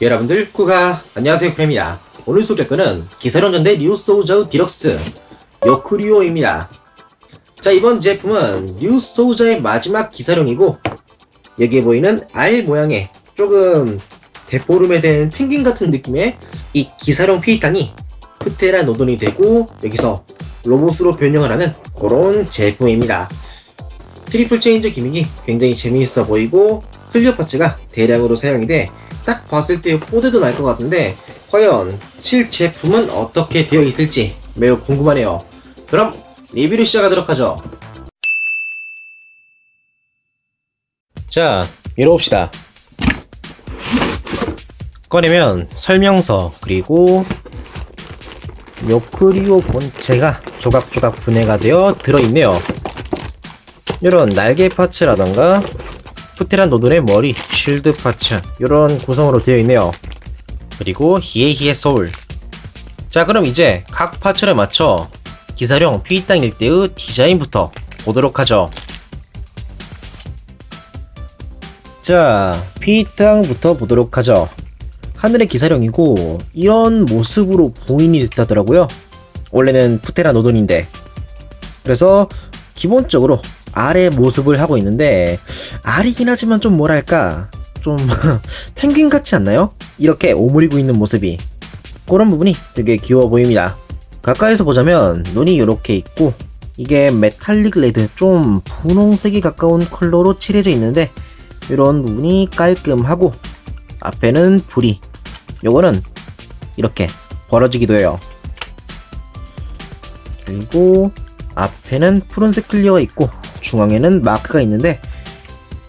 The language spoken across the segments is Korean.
여러분들 쿠가 안녕하세요 프레입니다. 오늘 소개할 거는 기사령전대 리우소우저 디럭스 요크리오입니다. 자 이번 제품은 리우소우저의 마지막 기사령이고 여기에 보이는 알 모양의 조금 대포름에 된 펭귄 같은 느낌의 이 기사령 피이탄이 프테라 노돈이 되고 여기서 로봇으로 변형을 하는 그런 제품입니다. 트리플 체인저 기믹이 굉장히 재미있어 보이고 클리어 파츠가 대량으로 사용이 돼 딱 봤을 때 포드도 날 것 같은데 과연 실 제품은 어떻게 되어 있을지 매우 궁금하네요. 그럼 리뷰를 시작하도록 하죠. 자, 열어봅시다. 꺼내면 설명서 그리고 요크리오 본체가 조각조각 분해가 되어 들어있네요. 이런 날개 파츠라던가 푸테란 노돈의 머리, 쉴드 파츠 이런 구성으로 되어 있네요. 그리고 히에히에 소울. 자 그럼 이제 각 파츠를 맞춰 기사령 피땅 일대의 디자인부터 보도록 하죠. 자 피땅부터 보도록 하죠. 하늘의 기사령이고 이런 모습으로 봉인이 됐다더라고요. 원래는 푸테라 노돈인데 그래서 기본적으로 알의 모습을 하고 있는데 알이긴 하지만 좀 뭐랄까 좀 펭귄 같지 않나요? 이렇게 오므리고 있는 모습이 그런 부분이 되게 귀여워 보입니다. 가까이서 보자면 눈이 이렇게 있고 이게 메탈릭 레드 좀 분홍색이 가까운 컬러로 칠해져 있는데 이런 부분이 깔끔하고 앞에는 불이 요거는 이렇게 벌어지기도 해요. 그리고 앞에는 푸른색 클리어가 있고 중앙에는 마크가 있는데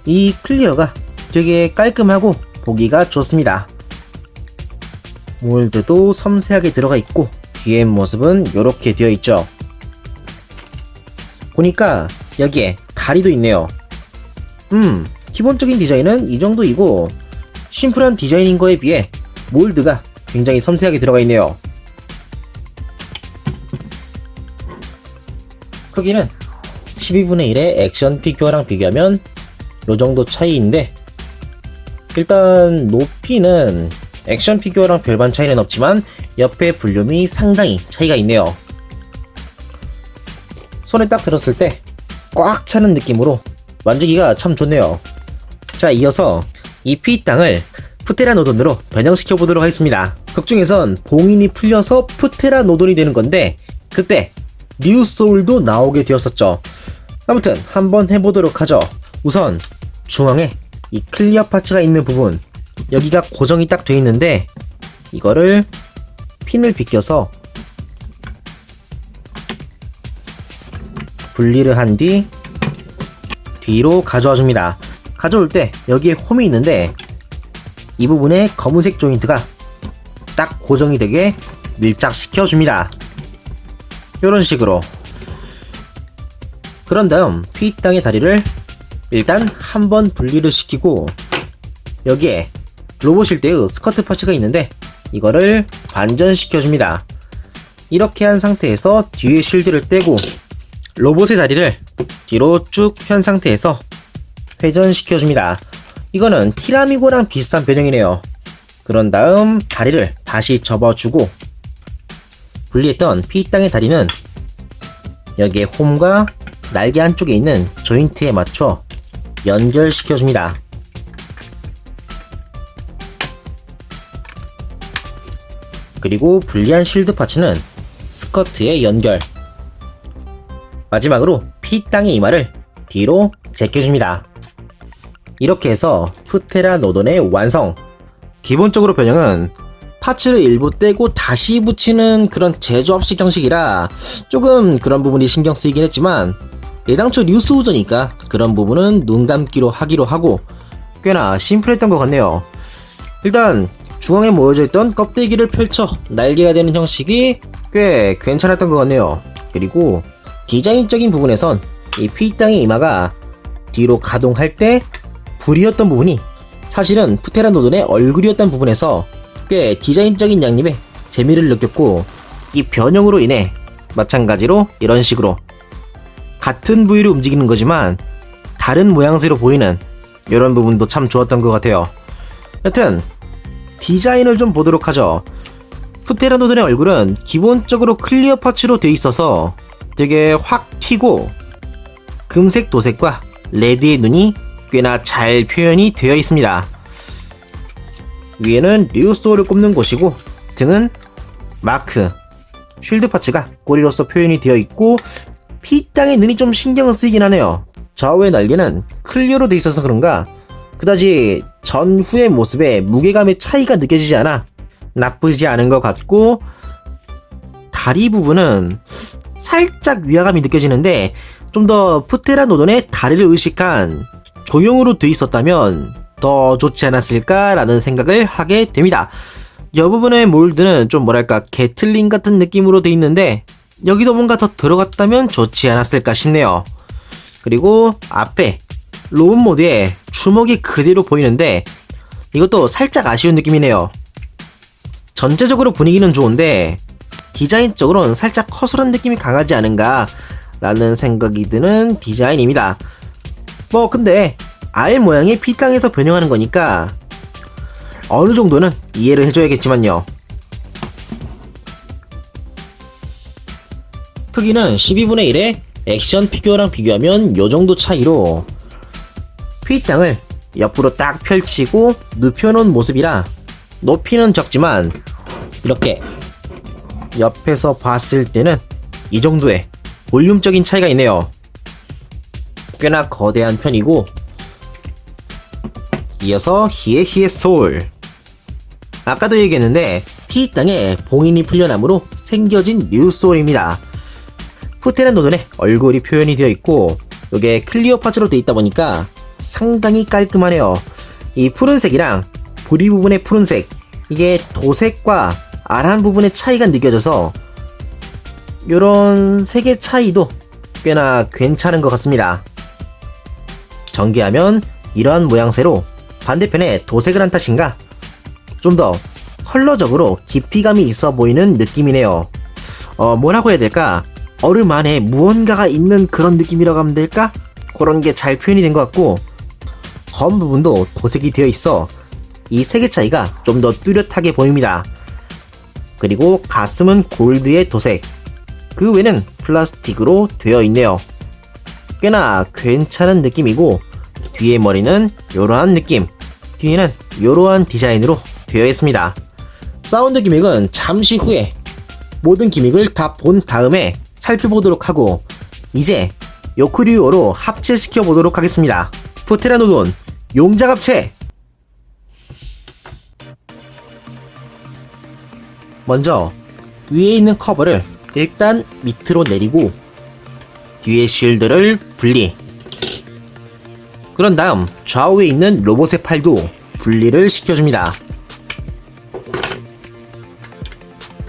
이 클리어가 되게 깔끔하고 보기가 좋습니다. 몰드도 섬세하게 들어가 있고 뒤에 모습은 이렇게 되어 있죠. 보니까 여기에 다리도 있네요. 음, 기본적인 디자인은 이 정도이고 심플한 디자인인 거에 비해 몰드가 굉장히 섬세하게 들어가 있네요. 크기는 12분의 1의 액션 피규어랑 비교하면 요 정도 차이인데 일단 높이는 액션 피규어랑 별반 차이는 없지만 옆에 볼륨이 상당히 차이가 있네요. 손에 딱 들었을 때 꽉 차는 느낌으로 만지기가 참 좋네요. 자, 이어서 이 피 땅을 푸테라 노돈으로 변형시켜 보도록 하겠습니다. 극 중에선 봉인이 풀려서 푸테라 노돈이 되는 건데 그때 뉴 소울도 나오게 되었었죠. 아무튼 한번 해보도록 하죠. 우선 중앙에 이 클리어 파츠가 있는 부분 여기가 고정이 딱 돼 있는데 이거를 핀을 비껴서 분리를 한 뒤 뒤로 가져와 줍니다. 가져올 때 여기에 홈이 있는데 이 부분에 검은색 조인트가 딱 고정이 되게 밀착시켜 줍니다. 이런 식으로 그런 다음 피땅의 다리를 일단 한번 분리를 시키고 여기에 로봇일 때의 스커트 파츠가 있는데 이거를 반전시켜 줍니다. 이렇게 한 상태에서 뒤에 쉴드를 떼고 로봇의 다리를 뒤로 쭉 편 상태에서 회전시켜 줍니다. 이거는 티라미고랑 비슷한 변형이네요. 그런 다음 다리를 다시 접어주고 분리했던 피땅의 다리는 여기에 홈과 날개 한쪽에 있는 조인트에 맞춰 연결시켜 줍니다. 그리고 분리한 쉴드 파츠는 스커트에 연결. 마지막으로 피 땅의 이마를 뒤로 제껴줍니다. 이렇게 해서 푸테라 노돈의 완성. 기본적으로 변형은 파츠를 일부 떼고 다시 붙이는 그런 제조합식 형식이라 조금 그런 부분이 신경 쓰이긴 했지만 예당초 뉴스 우전이니까 그런 부분은 눈 감기로 하기로 하고 꽤나 심플했던 것 같네요. 일단 중앙에 모여져 있던 껍데기를 펼쳐 날개가 되는 형식이 꽤 괜찮았던 것 같네요. 그리고 디자인적인 부분에선 이 피땅의 이마가 뒤로 가동할 때 불이었던 부분이 사실은 푸테라노돈의 얼굴이었던 부분에서 꽤 디자인적인 양림에 재미를 느꼈고 이 변형으로 인해 마찬가지로 이런 식으로 같은 부위를 움직이는 거지만 다른 모양새로 보이는 이런 부분도 참 좋았던 것 같아요. 여튼 디자인을 좀 보도록 하죠. 푸테라노돈의 얼굴은 기본적으로 클리어 파츠로 되어 있어서 되게 확 튀고 금색 도색과 레드의 눈이 꽤나 잘 표현이 되어 있습니다. 위에는 류소를 꼽는 곳이고 등은 마크, 쉴드 파츠가 꼬리로서 표현이 되어 있고 피땅의 눈이 좀 신경을 쓰이긴 하네요. 좌우의 날개는 클리어로 되어 있어서 그런가 그다지 전후의 모습에 무게감의 차이가 느껴지지 않아 나쁘지 않은 것 같고 다리 부분은 살짝 위화감이 느껴지는데 좀 더 푸테라 노돈의 다리를 의식한 조형으로 돼 있었다면 더 좋지 않았을까라는 생각을 하게 됩니다. 이 부분의 몰드는 좀 뭐랄까 게틀링 같은 느낌으로 돼 있는데 여기도 뭔가 더 들어갔다면 좋지 않았을까 싶네요. 그리고 앞에 로봇 모드에 주먹이 그대로 보이는데 이것도 살짝 아쉬운 느낌이네요. 전체적으로 분위기는 좋은데 디자인적으로는 살짝 허술한 느낌이 강하지 않은가 라는 생각이 드는 디자인입니다. 뭐 근데 알 모양이 피땅에서 변형하는 거니까 어느 정도는 이해를 해줘야겠지만요. 크기는 12분의 1의 액션 피규어랑 비교하면 요 정도 차이로 피땅을 옆으로 딱 펼치고 눕혀놓은 모습이라 높이는 적지만 이렇게 옆에서 봤을 때는 이 정도의 볼륨적인 차이가 있네요. 꽤나 거대한 편이고 이어서 히에히에 소울 아까도 얘기했는데 피 땅에 봉인이 풀려남으로 생겨진 뉴 소울입니다. 푸테란 노돈에 얼굴이 표현이 되어 있고 이게 클리어 파츠로 되어 있다 보니까 상당히 깔끔하네요. 이 푸른색이랑 부리 부분의 푸른색 이게 도색과 아란 부분의 차이가 느껴져서 요런 색의 차이도 꽤나 괜찮은 것 같습니다. 전개하면 이러한 모양새로 반대편에 도색을 한 탓인가 좀 더 컬러적으로 깊이감이 있어 보이는 느낌이네요. 어, 뭐라고 해야 될까? 얼음 안에 무언가가 있는 그런 느낌이라고 하면 될까? 그런 게 잘 표현이 된 것 같고 검 부분도 도색이 되어 있어 이 색의 차이가 좀 더 뚜렷하게 보입니다. 그리고 가슴은 골드의 도색, 그 외는 플라스틱으로 되어 있네요. 꽤나 괜찮은 느낌이고 뒤에 머리는 이러한 느낌, 뒤에는 이러한 디자인으로 되어 있습니다. 사운드 기믹은 잠시 후에 모든 기믹을 다 본 다음에 살펴보도록 하고 이제 요크리오로 합체시켜 보도록 하겠습니다. 포테라노돈 용작 합체 먼저 위에 있는 커버를 일단 밑으로 내리고 뒤에 쉴드를 분리 그런 다음 좌우에 있는 로봇의 팔도 분리를 시켜줍니다.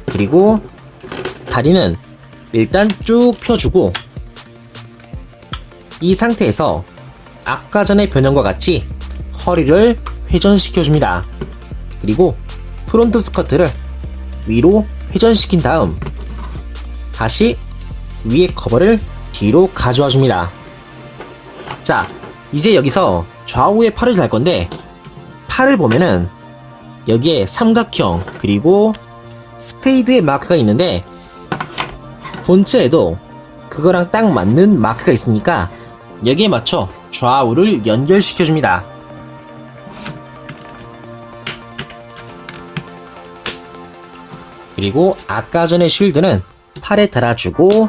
그리고 다리는 일단 쭉 펴주고 이 상태에서 아까 전의 변형과 같이 허리를 회전시켜줍니다. 그리고 프론트 스커트를 위로 회전시킨 다음 다시 위에 커버를 뒤로 가져와 줍니다. 자, 이제 여기서 좌우에 팔을 달 건데 팔을 보면은 여기에 삼각형 그리고 스페이드의 마크가 있는데 본체에도 그거랑 딱 맞는 마크가 있으니까 여기에 맞춰 좌우를 연결시켜 줍니다. 그리고 아까 전에 쉴드는 팔에 달아주고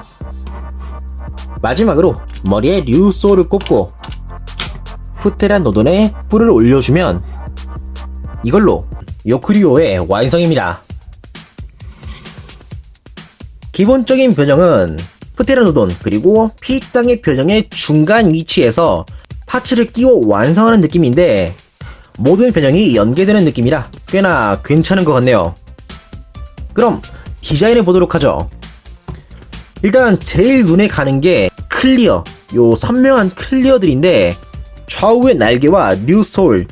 마지막으로 머리에 류소를 꼽고 푸테란 노돈에 뿔을 올려주면 이걸로 요크리오의 완성입니다. 기본적인 변형은 푸테라노돈 그리고 피땅의 변형의 중간 위치에서 파츠를 끼워 완성하는 느낌인데 모든 변형이 연계되는 느낌이라 꽤나 괜찮은 것 같네요. 그럼 디자인해 보도록 하죠. 일단 제일 눈에 가는 게 클리어, 요 선명한 클리어들인데 좌우의 날개와 뉴솔,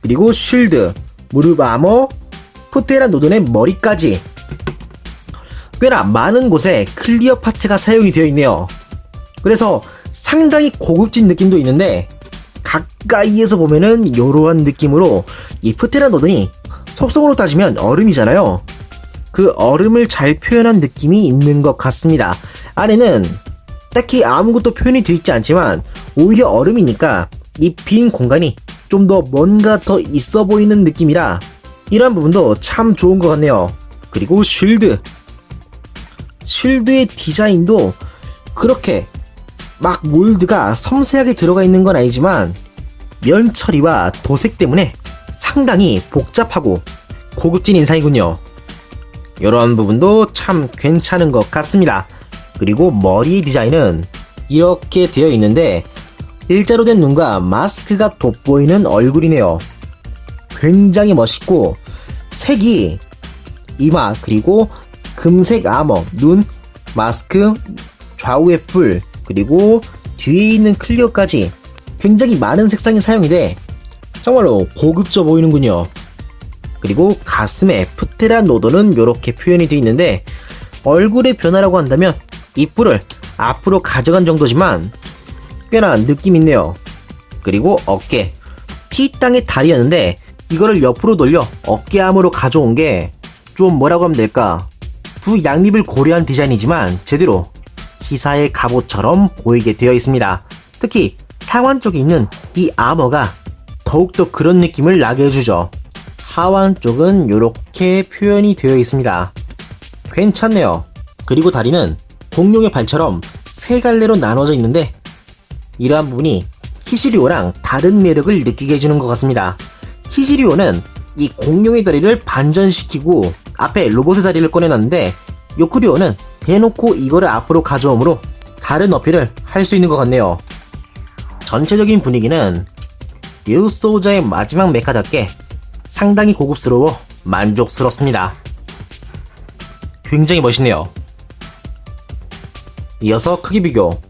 그리고 쉴드, 무릎 아머, 푸테라 노돈의 머리까지 꽤나 많은 곳에 클리어 파츠가 사용이 되어 있네요. 그래서 상당히 고급진 느낌도 있는데 가까이에서 보면은 이러한 느낌으로 이 푸테라 노돈이 속성으로 따지면 얼음이잖아요. 그 얼음을 잘 표현한 느낌이 있는 것 같습니다. 안에는 딱히 아무것도 표현이 되어 있지 않지만 오히려 얼음이니까 이 빈 공간이 좀 더 뭔가 더 있어 보이는 느낌이라 이런 부분도 참 좋은 것 같네요. 그리고 쉴드. 쉴드의 디자인도 그렇게 막 몰드가 섬세하게 들어가 있는 건 아니지만 면 처리와 도색 때문에 상당히 복잡하고 고급진 인상이군요. 이런 부분도 참 괜찮은 것 같습니다. 그리고 머리 디자인은 이렇게 되어 있는데 일자로 된 눈과 마스크가 돋보이는 얼굴이네요. 굉장히 멋있고 색이 이마 그리고 금색 아머, 눈, 마스크, 좌우의 뿔 그리고 뒤에 있는 클리어까지 굉장히 많은 색상이 사용이 돼 정말로 고급져 보이는군요. 그리고 가슴에 프테라 노도는 이렇게 표현이 되어 있는데 얼굴의 변화라고 한다면 이 뿔을 앞으로 가져간 정도지만 꽤나 느낌 있네요. 그리고 어깨 T땅의 다리였는데 이거를 옆으로 돌려 어깨암으로 가져온 게 좀 뭐라고 하면 될까 두 양립을 고려한 디자인이지만 제대로 기사의 갑옷처럼 보이게 되어 있습니다. 특히 상완 쪽에 있는 이 아머가 더욱더 그런 느낌을 나게 해주죠. 하완 쪽은 이렇게 표현이 되어 있습니다. 괜찮네요. 그리고 다리는 공룡의 발처럼 세 갈래로 나눠져 있는데 이러한 부분이 키시리오랑 다른 매력을 느끼게 해주는 것 같습니다. 키시리오는 이 공룡의 다리를 반전시키고 앞에 로봇의 다리를 꺼내놨는데 요크리오는 대놓고 이거를 앞으로 가져오므로 다른 어필을 할 수 있는 것 같네요. 전체적인 분위기는 류소자의 마지막 메카답게 상당히 고급스러워 만족스럽습니다. 굉장히 멋있네요. 이어서 크기 비교.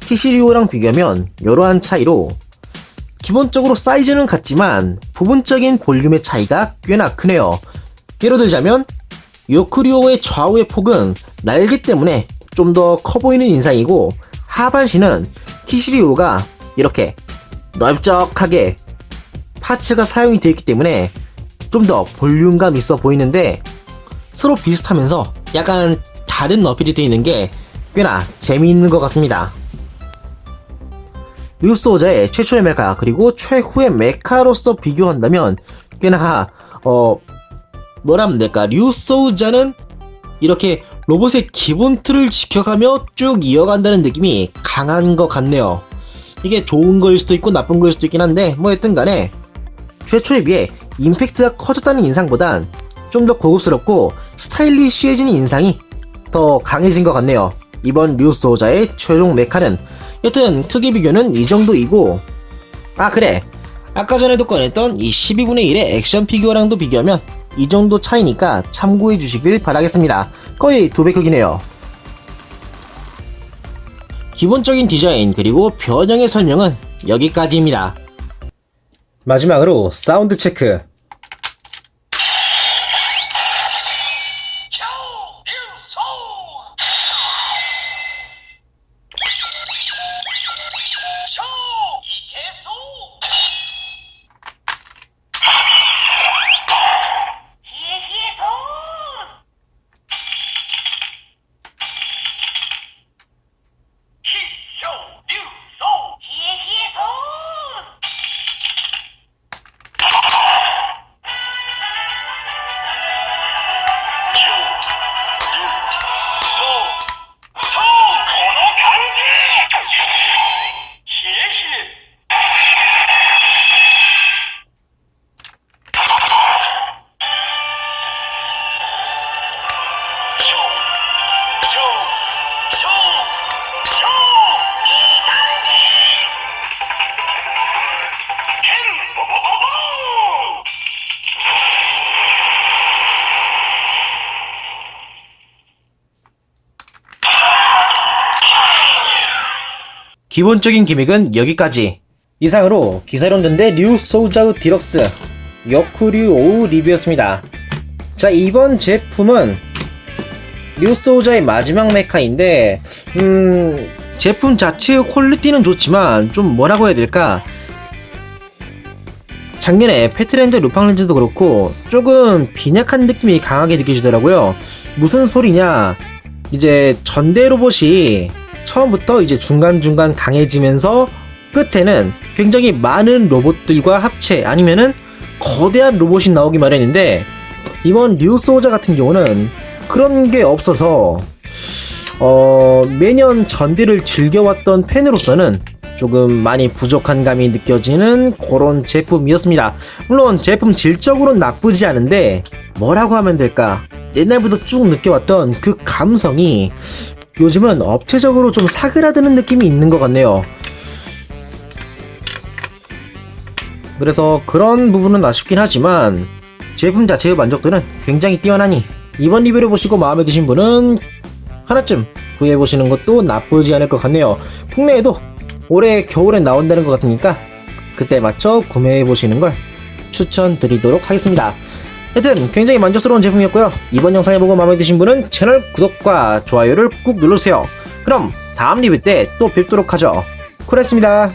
키시리오랑 비교하면 이러한 차이로 기본적으로 사이즈는 같지만 부분적인 볼륨의 차이가 꽤나 크네요. 예로 들자면 요크리오의 좌우의 폭은 날개 때문에 좀 더 커 보이는 인상이고 하반신은 키시리오가 이렇게 넓적하게 파츠가 사용이 되어 있기 때문에 좀 더 볼륨감 있어 보이는데 서로 비슷하면서 약간 다른 어필이 되어 있는 게 꽤나 재미있는 것 같습니다. 류소자의 최초의 메카 그리고 최후의 메카로서 비교한다면 꽤나 어 뭐라면 될까 류소자는 이렇게 로봇의 기본 틀을 지켜가며 쭉 이어간다는 느낌이 강한 것 같네요. 이게 좋은 거일 수도 있고 나쁜 거일 수도 있긴 한데 뭐 여튼 간에 최초에 비해 임팩트가 커졌다는 인상보단 좀 더 고급스럽고 스타일리시해진 인상이 더 강해진 것 같네요. 이번 류소자의 최종 메카는 여튼 크기 비교는 이 정도이고 아 그래 아까 전에도 꺼냈던 이 12분의 1의 액션 피규어랑도 비교하면 이 정도 차이니까 참고해 주시길 바라겠습니다. 거의 두 배 크기네요. 기본적인 디자인 그리고 변형의 설명은 여기까지입니다. 마지막으로 사운드 체크. 기본적인 기믹은 여기까지. 이상으로 기사론전대 류 소우자우 디럭스 여쿠류 오우 리뷰였습니다. 자 이번 제품은 류 소우자의 마지막 메카인데 음 제품 자체의 퀄리티는 좋지만 좀 뭐라고 해야 될까 작년에 페트랜드 루팡렌즈도 그렇고 조금 빈약한 느낌이 강하게 느껴지더라고요. 무슨 소리냐? 이제 전대 로봇이 처음부터 이제 중간중간 강해지면서 끝에는 굉장히 많은 로봇들과 합체 아니면은 거대한 로봇이 나오기 마련인데 이번 뉴 소자 같은 경우는 그런 게 없어서 어, 매년 전비를 즐겨왔던 팬으로서는 조금 많이 부족한 감이 느껴지는 그런 제품이었습니다. 물론 제품 질적으로는 나쁘지 않은데 뭐라고 하면 될까? 옛날부터 쭉 느껴왔던 그 감성이 요즘은 업체적으로 좀 사그라드는 느낌이 있는 것 같네요. 그래서 그런 부분은 아쉽긴 하지만 제품 자체의 만족도는 굉장히 뛰어나니 이번 리뷰를 보시고 마음에 드신 분은 하나쯤 구해보시는 것도 나쁘지 않을 것 같네요. 국내에도 올해 겨울에 나온다는 것 같으니까 그때 맞춰 구매해보시는 걸 추천드리도록 하겠습니다. 하여튼 굉장히 만족스러운 제품이었고요. 이번 영상을 보고 마음에 드신 분은 채널 구독과 좋아요를 꾹 눌러주세요. 그럼 다음 리뷰 때 또 뵙도록 하죠. 쿨했습니다.